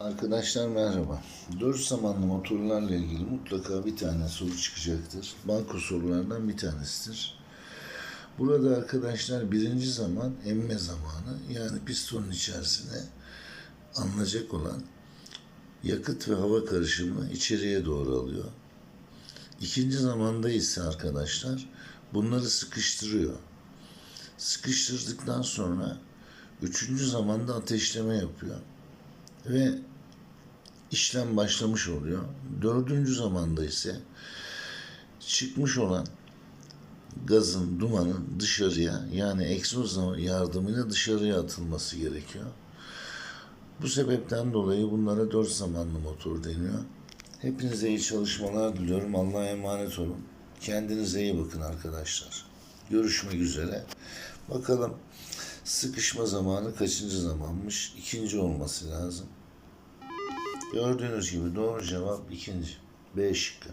Arkadaşlar merhaba. Dört zamanlı motorlarla ilgili mutlaka bir tane soru çıkacaktır. Banko sorulardan bir tanesidir. Burada arkadaşlar birinci zaman emme zamanı yani pistonun içerisine alınacak olan yakıt ve hava karışımı içeriye doğru alıyor. İkinci zamanda ise arkadaşlar bunları sıkıştırıyor. Sıkıştırdıktan sonra üçüncü zamanda ateşleme yapıyor ve işlem başlamış oluyor. Dördüncü zamanda ise çıkmış olan gazın, dumanın dışarıya yani egzoz yardımıyla dışarıya atılması gerekiyor. Bu sebepten dolayı bunlara dört zamanlı motor deniyor. Hepinize iyi çalışmalar diliyorum. Allah'a emanet olun. Kendinize iyi bakın arkadaşlar. Görüşmek üzere. Bakalım sıkışma zamanı kaçıncı zamanmış? İkinci olması lazım. Gördüğünüz gibi doğru cevap ikinci. B şıkkı.